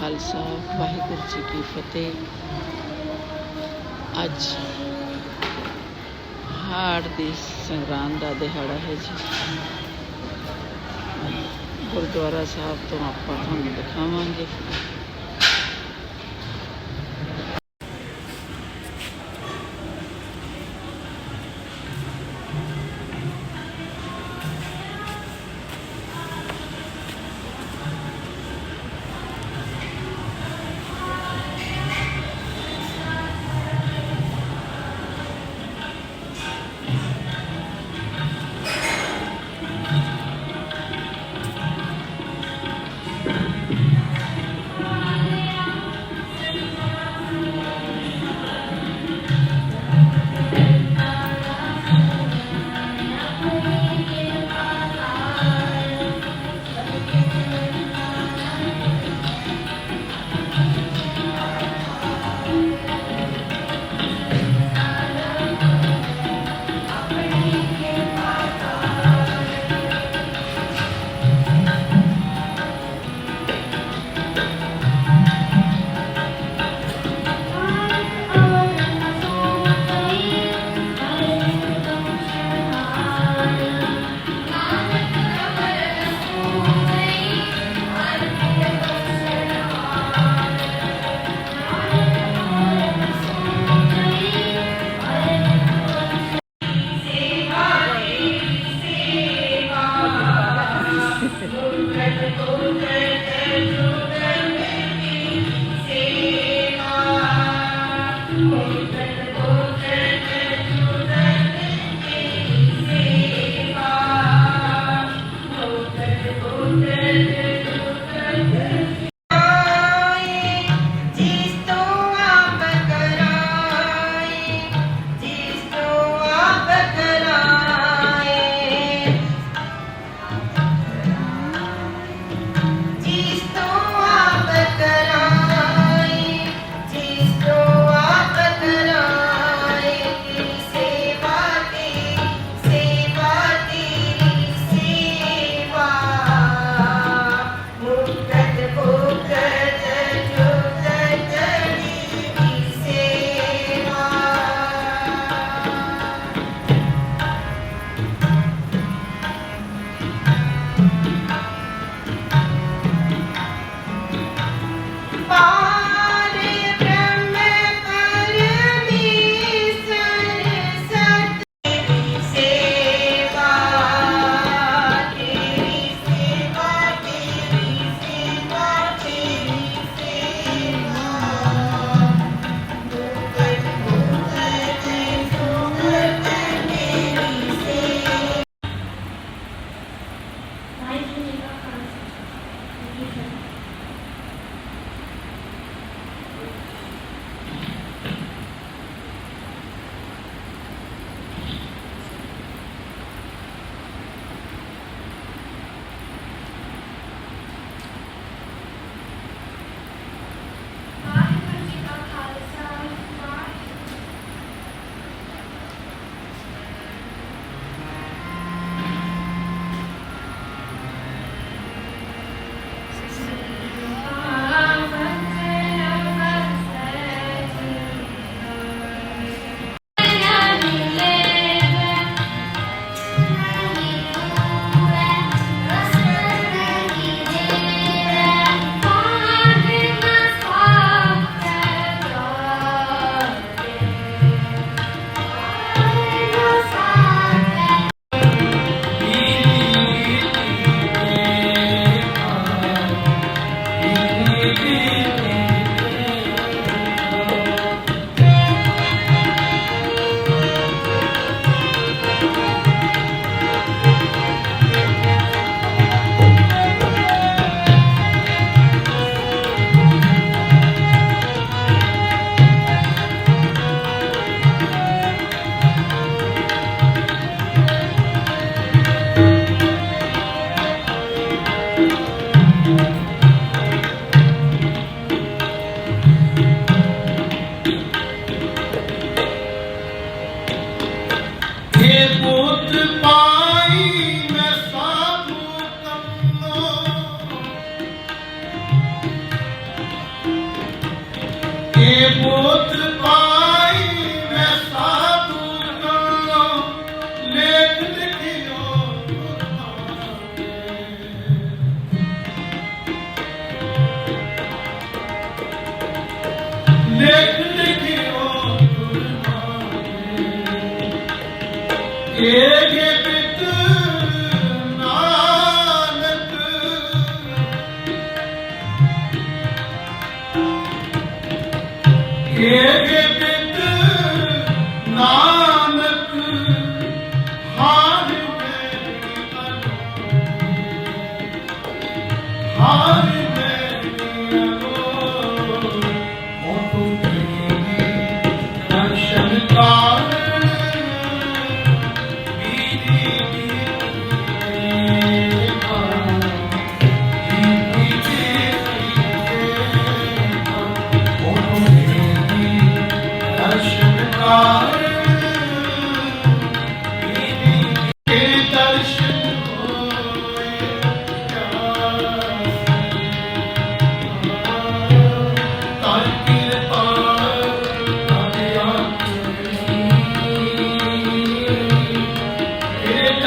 ਖਾਲਸਾ, ਵਾਹਿਗੁਰੂ ਜੀ ਕੀ ਫਤਿਹ। ਅੱਜ ਹਾੜ ਦੀ ਸੰਗਰਾਂਦ ਦਾ ਦਿਹਾੜਾ ਹੈ ਜੀ। ਗੁਰਦੁਆਰਾ ਸਾਹਿਬ ਤੋਂ ਆਪਾਂ ਤੁਹਾਨੂੰ ਦਿਖਾਵਾਂਗੇ।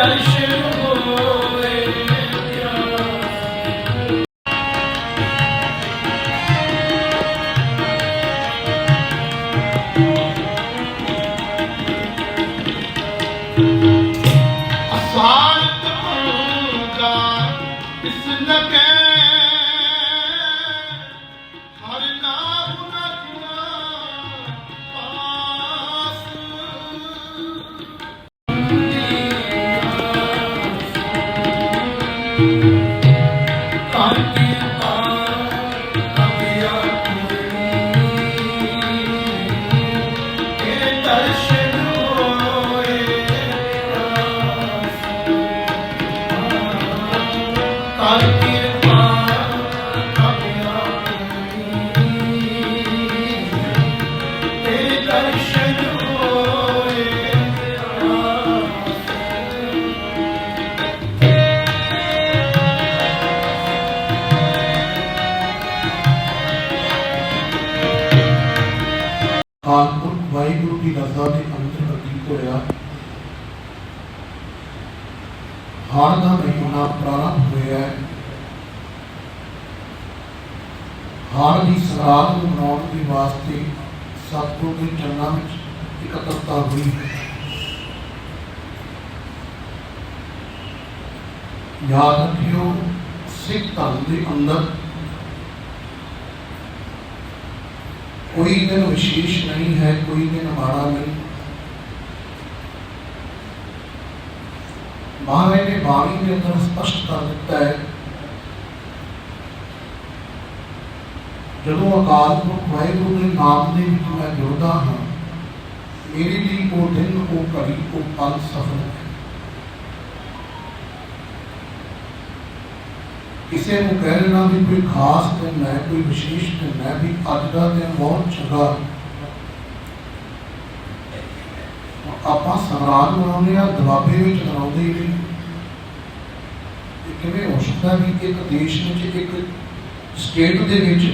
ਤੇਰੇ ਹਾੜ ਦੀ ਸਰਾਧ ਨੂੰ ਮਨਾਉਣ ਦੇ ਵਾਸਤੇ ਸਤਿਗੁਰੂ ਦੇ ਚਰਨਾਂ ਵਿੱਚ ਇਕੱਤਰਤਾ ਹੋਈ। ਯਾਦ ਰੱਖਿਓ, ਸਿੱਖ ਧਰਮ ਦੇ ਅੰਦਰ ਕੋਈ ਦਿਨ ਵਿਸ਼ੇਸ਼ ਨਹੀਂ ਹੈ, ਕੋਈ ਦਿਨ ਮਾੜਾ ਨਹੀਂ। ਮਹਾਰਾਜ ਨੇ ਬਾਣੀ ਦੇ ਅੰਦਰ ਸਪਸ਼ਟ ਕਰ ਦਿੱਤਾ ਹੈ ਜਦੋਂ ਅਕਾਲ ਪੁਰਖ ਵਾਹਿਗੁਰੂ ਦੇ ਨਾਮ ਦੇ ਵਿੱਚ ਮੈਂ ਜੁੜਦਾ ਹਾਂ, ਮੇਰੇ ਲਈ ਉਹ ਦਿਨ, ਉਹ ਘੜੀ, ਉਹ ਪਲ ਸਫਲ ਹੈ। ਕਿਸੇ ਨੂੰ ਕਹਿ ਵੀ ਕੋਈ ਖਾਸ ਦਿਨ ਹੈ, ਕੋਈ ਵਿਸ਼ੇਸ਼ ਦਿਨ ਹੈ, ਵੀ ਅੱਜ ਦਾ ਦਿਨ ਬਹੁਤ ਚੰਗਾ ਆਪਾਂ ਸੰਗਰਾਂਦ ਮਨਾਉਂਦੇ ਆ ਦੁਆਬੇ ਵਿੱਚ ਮਨਾਉਂਦੇ ਹੀ ਕਿਵੇਂ ਹੋ ਸਕਦਾ ਵੀ ਇੱਕ ਦੇਸ਼ ਵਿੱਚ, ਇੱਕ ਸਟੇਟ ਦੇ ਵਿੱਚ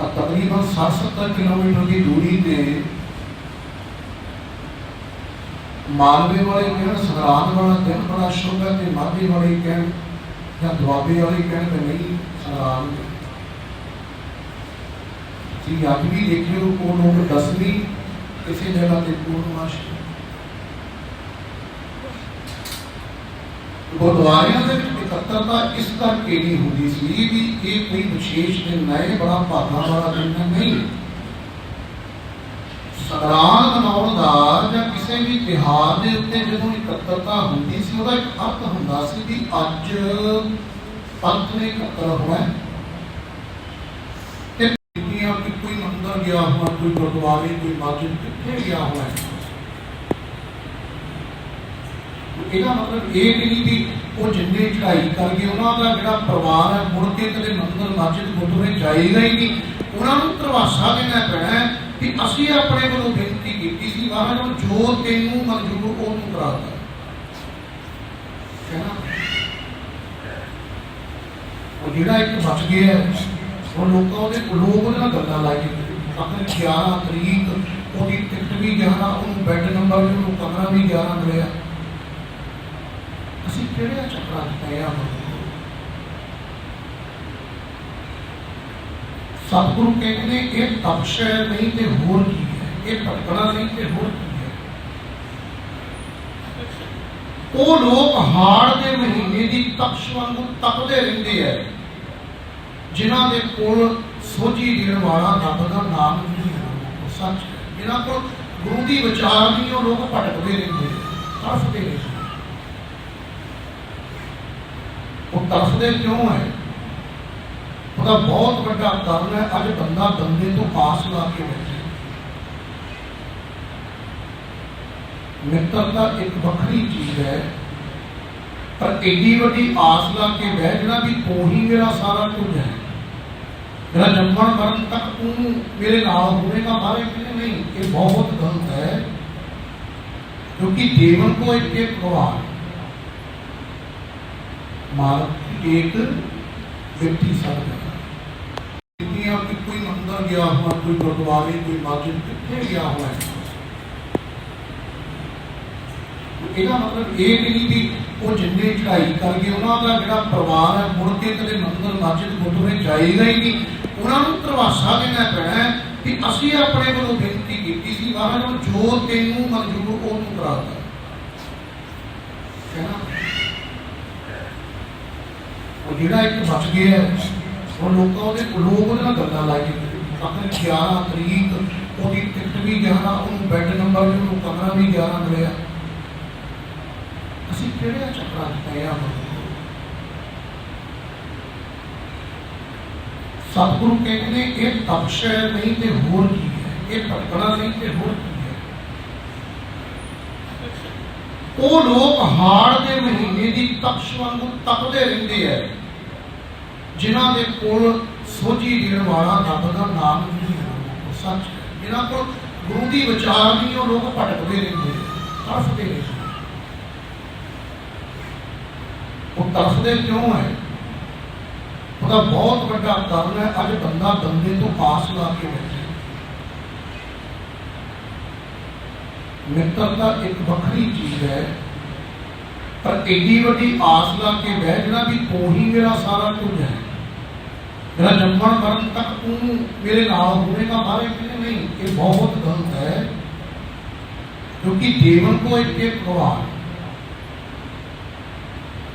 ਆ ਤਕਰੀਬਨ 60-70 ਕਿਲੋਮੀਟਰ ਦੀ ਦੂਰੀ ਤੇ ਮਾਲਵੇ ਵਾਲੇ ਕਹਿਣ, ਸੰਗਰਾਂਦ ਵਾਲਾ ਦਿਨ ਬੜਾ ਸ਼ੁਭ ਹੈ ਤੇ ਮਾਝੇ ਵਾਲੇ ਕਹਿਣ ਜਾਂ ਦੁਆਬੇ ਵਾਲੇ ਕਹਿਣ ਕਿ ਨਹੀਂ, ਸੰਗਰਾਂਦ ਹੈ। ਜੀ ਅੱਜ ਵੀ ਦੇਖਿਓ ਉਹ ਲੋਕ ਦਸਵੀਂ ਕਿਸੇ ਜਗ੍ਹਾ ਤੇ ਗੁਰਦੁਆਰਿਆਂ ਦੇ ਵਿੱਚ ਇਕੱਤਰਤਾ ਇਸ ਕਰਕੇ ਨਹੀਂ ਹੁੰਦੀ ਸੀ ਵੀ ਇਹ ਕੋਈ ਵਿਸ਼ੇਸ਼ ਦਿਨ ਹੈ ਬੜਾ ਭਾਗਾਂ ਵਾਲਾ ਦਿਨ ਨਹੀਂ। ਸੰਗਰਾਂਦ ਮਨਾਉਣ ਜਾਂ ਕਿਸੇ ਵੀ ਤਿਉਹਾਰ ਦੇ ਉੱਤੇ ਜਦੋਂ ਇਕੱਤਰਤਾ ਹੁੰਦੀ ਸੀ, ਉਹਦਾ ਇੱਕ ਅਰਥ ਹੁੰਦਾ ਸੀ ਵੀ ਅੱਜ ਪੰਥ ਨੇ ਇਕੱਤਰ ਹੋਣਾ ਤੇ ਕੋਈ ਮੰਦਰ ਗਿਆ ਹੋਣਾ, ਕੋਈ ਗੁਰਦੁਆਰੇ, ਕੋਈ ਮਸਜਿਦ, ਕਿੱਥੇ ਗਿਆ ਹੋਣਾ ਹੈ ਇਹਦਾ ਮਤਲਬ ਇਹ ਨਹੀਂ ਵੀ ਉਹ ਜਿੰਨੇ ਚੜਾਈ ਕਰ ਉਹਨਾਂ ਦਾ ਜਿਹੜਾ ਪਰਿਵਾਰ ਹੈ, ਮੁੜ ਕੇ ਕਦੇ ਮੰਦਰ, ਮਸਜਿਦ, ਗੁਰਦੁਆਰੇ ਜਾਏਗਾ ਹੀ ਨਹੀਂ। ਉਹਨਾਂ ਨੂੰ ਧਰਵਾਸਾ ਦੇਣਾ ਪੈਣਾ ਕਿ ਅਸੀਂ ਆਪਣੇ ਵੱਲੋਂ ਬੇਨਤੀ ਕੀਤੀ ਸੀ, ਮਹਾਰਾਜ ਨੂੰ ਜੋ ਤੈਨੂੰ ਮਨਜ਼ੂਰ ਉਹਨੂੰ ਕਰਾ ਦੇ। ਹੈ ਉਹ ਜਿਹੜਾ ਇੱਕ ਬਚ ਗਿਆ ਉਹ ਲੋਕਾਂ ਉਹਦੇ ਲੋਕ ਉਹਦੇ ਨਾਲ ਗੱਲਾਂ ਲਾਈ ਜਾਂਦੇ ਆਖਰ 11 ਤਰੀਕ, ਉਹਦੀ ਟਿਕਟ ਵੀ 11 ਉਹਨੂੰ ਬੈੱਡ ਨੰਬਰ ਵੀ ਉਹਨੂੰ ਕਮਰਾ ਵੀ 11 ਮਿਲਿਆ। ਅਸੀਂ ਕਿਹੜੇ ਚੱਕਰਾਂ 'ਚ ਪਏ ਆ ਸਤਿਗੁਰੂ ਕਹਿੰਦੇ ਨੇ, ਇਹ ਤਪਸ਼ ਹੈ ਨਹੀਂ ਤੇ ਹੋਰ ਕੀ ਹੈ? ਇਹ ਭਟਕਣਾ ਨਹੀਂ ਤੇ ਹੋਰ ਕੀ ਹੈ? ਉਹ ਲੋਕ ਹਾੜ ਦੇ ਮਹੀਨੇ ਦੀ ਤਪਸ਼ ਵਾਂਗੂ ਤਪਦੇ ਰਹਿੰਦੇ ਐ ਜਿਨ੍ਹਾਂ ਦੇ ਕੋਲ ਸੋਝੀ ਦੇਣ ਵਾਲਾ ਰੱਬ ਦਾ ਨਾਮ ਨਹੀਂ ਹੈ। ਉਹ ਸੱਚ ਹੈ। ਜਿਨ੍ਹਾਂ ਕੋਲ ਗੁਰੂ ਦੀ ਵਿਚਾਰ ਨਹੀਂ, ਉਹ ਲੋਕ ਭਟਕਦੇ ਰਹਿੰਦੇ ਤਰਸਦੇ ਰਹਿੰਦੇ ਉਹ ਤਰਸਦੇ ਕਿਉਂ ਹੈ ਉਹਦਾ ਬਹੁਤ ਵੱਡਾ ਕਾਰਨ ਹੈ ਅੱਜ ਬੰਦਾ ਬੰਦੇ ਤੋਂ ਆਸ ਲਾ ਕੇ ਬੈਠਾ ਮਿੱਤਰਤਾ ਇੱਕ ਵੱਖਰੀ ਚੀਜ਼ ਹੈ ਪਰ ਏਡੀ ਵੱਡੀ ਆਸ ਲਾ ਕੇ ਬਹਿ ਜਾਣਾ ਵੀ ਤੂੰ ਹੀ ਮੇਰਾ ਸਾਰਾ ਕੁਝ ਹੈ ਮੇਰਾ ਜੰਮਣ ਮਰਨ ਤੱਕ ਤੂੰ ਮੇਰੇ ਨਾਲ ਹੋਵੇਗਾ ਬਾਰੇ ਕਿਤੇ ਨਹੀਂ ਇਹ ਬਹੁਤ ਗਲਤ ਹੈ ਕਿਉਂਕਿ ਜੀਵਨ ਕੋ ਇੱਕ ਇੱਕ ਭਗਵਾਨ ਮਾਲਕ ਇੱਕ ਵਿਅਕਤੀ ਸਭ ਹੈ ਦੁਨੀਆ ਕਿ ਕੋਈ ਮੰਦਰ ਗਿਆ ਹੋਇਆ ਕੋਈ ਗੁਰਦੁਆਰੇ, ਕੋਈ ਮਸਜਿਦ, ਕਿੱਥੇ ਗਿਆ ਹੋਇਆ ਹੈ। ਇਹਦਾ ਮਤਲਬ ਇਹ ਨਹੀਂ ਵੀ ਉਹ ਜਿੰਨੇ ਚੜ੍ਹਾਈ ਕਰ ਉਹਨਾਂ ਦਾ ਜਿਹੜਾ ਪਰਿਵਾਰ ਹੈ, ਮੁੜ ਕੇ ਕਦੇ ਮੰਦਰ, ਮਸਜਿਦ, ਗੁਰਦੁਆਰੇ ਜਾਏਗਾ ਹੀ ਨਹੀਂ। ਉਹਨਾਂ ਨੂੰ ਧਰਵਾਸਾ ਦੇਣਾ ਪੈਣਾ ਕਿ ਅਸੀਂ ਆਪਣੇ ਵੱਲੋਂ ਬੇਨਤੀ ਕੀਤੀ ਸੀ, ਮਹਾਰਾਜ ਜੋ ਤੈਨੂੰ ਮਨਜ਼ੂਰ ਉਹਨੂੰ ਕਰਾ ਦੇ ਕਹਿਣਾ ਉਹ ਜਿਹੜਾ ਇੱਕ ਬਚ ਗਿਆ ਉਹ ਲੋਕਾਂ ਉਹਦੇ ਲੋਕ ਉਹਦੇ ਨਾਲ ਗੱਲਾਂ ਲਾਈ ਆਪਣੇ 11 ਤਰੀਕ, ਉਹਦੀ ਟਿਕਟ ਵੀ 11 ਉਹਨੂੰ ਬੈੱਡ ਨੰਬਰ ਵੀ ਉਹਨੂੰ ਕਮਰਾ ਵੀ 11 ਮਿਲਿਆ। ਅਸੀਂ ਕਿਹੜੇ ਚੱਕਰਾਂ 'ਚ ਪਏ ਆ ਸਤਿਗੁਰੂ ਕਹਿੰਦੇ ਇਹ ਤਪਸ਼ ਹੈ ਨਹੀਂ ਤੇ ਹੋਰ ਕੀ ਹੈ, ਇਹ ਭਟਕਣਾ ਨਹੀਂ ਤੇ ਹੋਰ ਕੀ ਹੈ ਉਹ ਲੋਕ ਹਾੜ ਦੇ ਮਹੀਨੇ ਦੀ ਤਪਸ਼ ਵਾਂਗੂ ਤਪਦੇ ਰਹਿੰਦੇ ਐ। ਜਿਨ੍ਹਾਂ ਦੇ ਕੋਲ ਸੋਝੀ ਦੇਣ ਵਾਲਾ ਰੱਬ ਦਾ ਨਾਮ ਨਹੀਂ ਹੈ ਸੱਚ ਜਿਨ੍ਹਾਂ ਕੋਲ ਗੁਰੂ ਦੀ ਵਿਚਾਰ ਨਹੀਂ, ਉਹ ਲੋਕ ਭਟਕਦੇ ਰਹਿੰਦੇ ਤਰਸਦੇ ਰਹਿੰਦੇ ਉਹ ਤਰਸਦੇ ਕਿਉਂ ਹੈ ਉਹਦਾ ਬਹੁਤ ਵੱਡਾ ਕਾਰਨ ਹੈ ਅੱਜ ਬੰਦਾ ਬੰਦੇ ਤੋਂ ਆਸ ਲਾ ਕੇ ਬੈਠਾ। ਮਿੱਤਰਤਾ ਇੱਕ ਵੱਖਰੀ ਚੀਜ਼ ਹੈ ਪਰ ਏਡੀ ਵੱਡੀ ਆਸ ਲਾ ਕੇ ਬਹਿ ਜਾਣਾ ਵੀ ਤੂੰ ਹੀ ਮੇਰਾ ਸਾਰਾ ਕੁਝ ਹੈ ਮੇਰਾ ਜੰਮਣ ਮਰਨ ਤੱਕ ਤੂੰ ਮੇਰੇ ਨਾਲ ਹੋਵੇਗਾ ਬਾਰੇ ਕਿਤੇ ਨਹੀਂ ਇਹ ਬਹੁਤ ਗਲਤ ਹੈ ਕਿਉਂਕਿ ਜੀਵਨ ਕੋ ਇੱਕ ਇੱਕ ਭਗਵਾਨ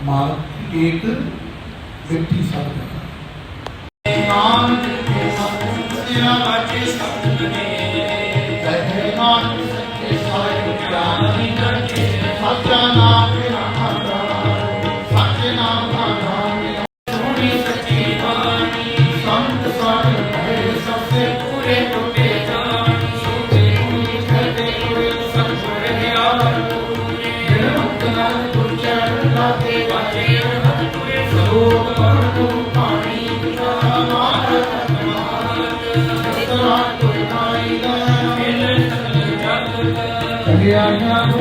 ਮਾਲਕ ਇੱਕ ਵਿਅਕਤੀ ਸਭ ਹੈ ਨਾਨਕ ਕੇ ਸਤਿ ਤੇਰਾ China.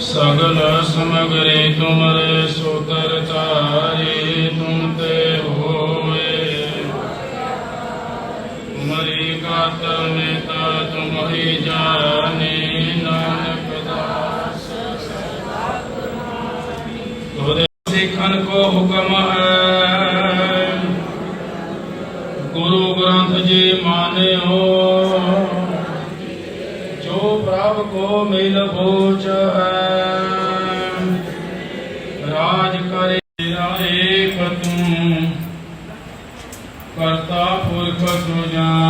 ਸਗਲ ਸਮਗਰੇ ਤੁਮਰੇ ਸੋਤਰ ਤਾਰੇ ਤੁਮ ਤੇ ਹੋਏ। ਤੁਮਰੀ ਗਾਤ ਮੇ ਤਾ ਤੁਮਹੀ ਜਾਣੇ। ਸਿੱਖਨ ਕੋ ਹੁਕਮ ਹੈ। ਗੁਰੂ ਗ੍ਰੰਥ ਜੀ ਮਾਨਿਓ, ਜੋ ਪ੍ਰਭ ਕੋ ਮਿਲ ਬੋਚ ਹੈ, ਰਾਜ ਕਰੇ ਤੇਰਾ ਤੂੰ ਕਰਤਾ ਪੁਰਖ ਸੁਜਾਨ।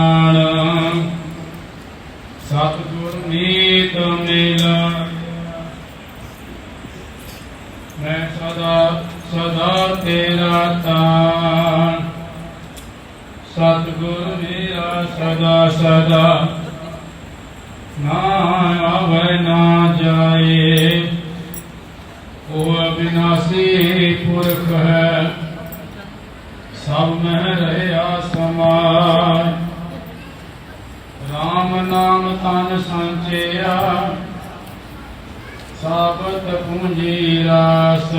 ਨਾਮ ਤਨ ਸੰਚਿਆ। ਸਾਬਤ ਪੂੰਜੀ ਰਾਸ।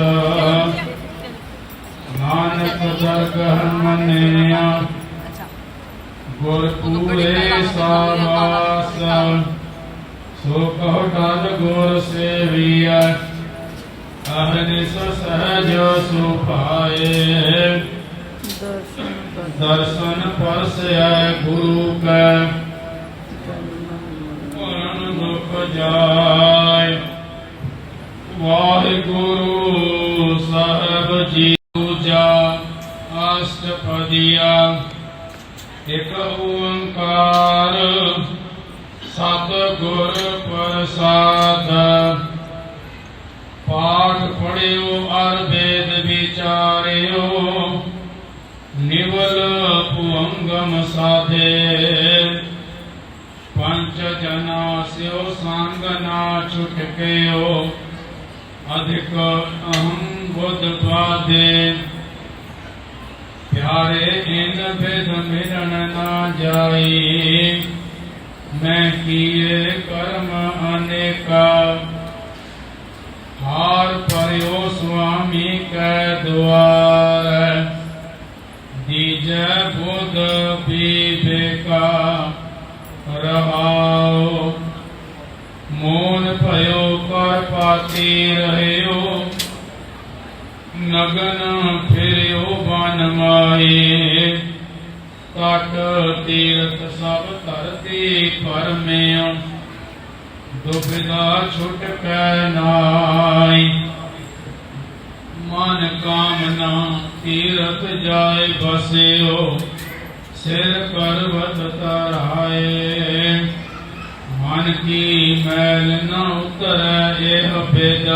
ਨਾਨਕ ਦਰਗਹ ਮੰਨਿਆ। ਗੁਰ ਪੂਰੇ ਸਾਵਾਸ। ਸੋ ਕਹੁ ਟਲ ਗੁਰ ਸੇਵੀਐ। ਅਹਨਿਸ ਸਹਜ ਸੁਭਾਏ। ਦਰਸ਼ਨ ਕਰ। ਦਰਸ਼ਨ ਪਰਸੈ ਗੁਰੂ ਕੈ। ਪੂਰਨ ਦੁਖ ਵਾਹਿਗੁਰੂ ਸਾਹਿਬ ਜੀ ਪੂਜਾ ਅਸ਼ਟਪਦੀਆ। ਇਕ ਓੰਕਾਰ ਸਤਿਗੁਰ ਪ੍ਰਸਾਦ। ਪਾਠ ਪੜਿਓ ਅਰ ਵੇਦ ਵਿਚਾਰਿਓ। ਨਿਵਲ ਭੁੰਗਮ ਸਾਧੇ। ਜਨਾ ਸਿਓ ਸੰਗ ਨਾ ਛੁਟਕਿਓ ਅਧਿਕ ਅਹੰ ਬੁੱਧ ਬਾਦੇ ਪਿਆਰੇ ਇਨ ਬਿਦ ਮਿਲਣ ਨਾ ਜਾਈ ਮੈਂ ਕੀਏ ਕਰਮ ਅਨੇਕਾ ਹਾਰ ਪਰਿਓ ਸੁਆਮੀ ਕੈ ਦੁਆਰ ਦੀਜੈ ਬੁੱਧ ਵਿਵੇਕਾ ਰਹਾਉ ਮੋਨ ਭਇਓ ਕਰ ਰਹਿਓ। ਨਗਨ ਫਿਰਿਓ ਬਨ ਮਾਏ ਕਟ ਤੀਰਥ ਸਭ ਧਰਤੀ ਪਰਮਿਓ ਦੁਬਿਧਾ ਛੁਟ ਕੈ ਨਾਈ ਮਨ ਕਾਮਨਾ ਤੀਰਥ ਜਾਏ ਬਸਿਓ। ਸਿਰ ਪਰਵਤ ਤਰਾਏ ਮਨ ਕੀ ਮੈਲ ਨ ਉਤਰੈ, ਇਹ ਬੇਦ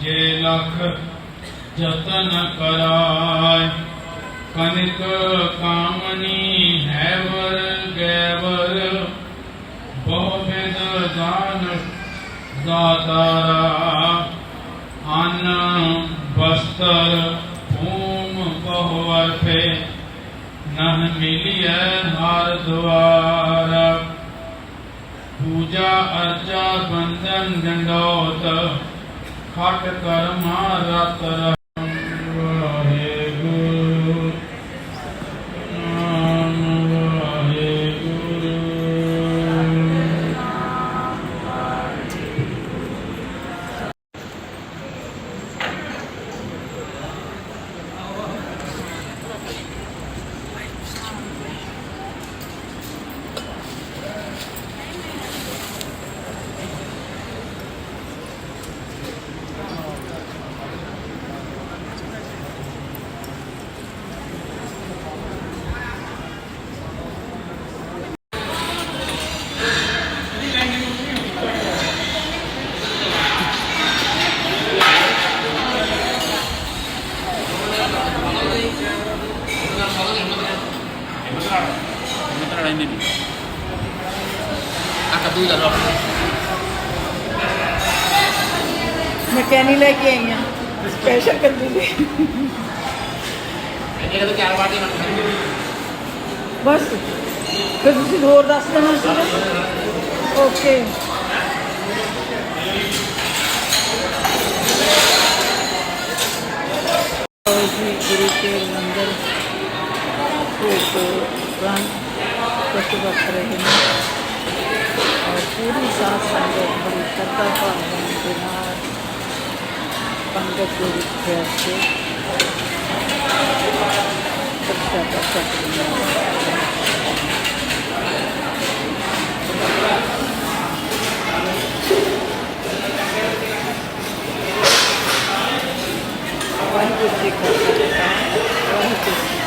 ਜੇ ਲਖ ਜਤਨ ਕਰਾਇ ਕਨਿਕ ਕਾਮਨੀ ਹੈਵਰ ਗੈਵਰ। ਬਹੁ ਬਿਦ ਦਾਨ ਦਾਤਾਰਾ ਅਨ ਬਸਤਰ ਭੂਮ ਬਹੁ ਅਰਪੇ ਨਹ ਮਿਲਿਐ ਹਰ ਦੁਆਰ। ਪੂਜਾ ਅਰਚਾ ਬੰਦਨ ਡੰਡੋਤ ਖਟ ਕਰਮਾ ਰਤ और गुरु के मंदिर को प्राण प्रतिभा करेंगे और पूरी सात संगत बड़ी श्रद्धा का आगमन बिहार पंडित गुरु से शिक्षा का quando você com o seu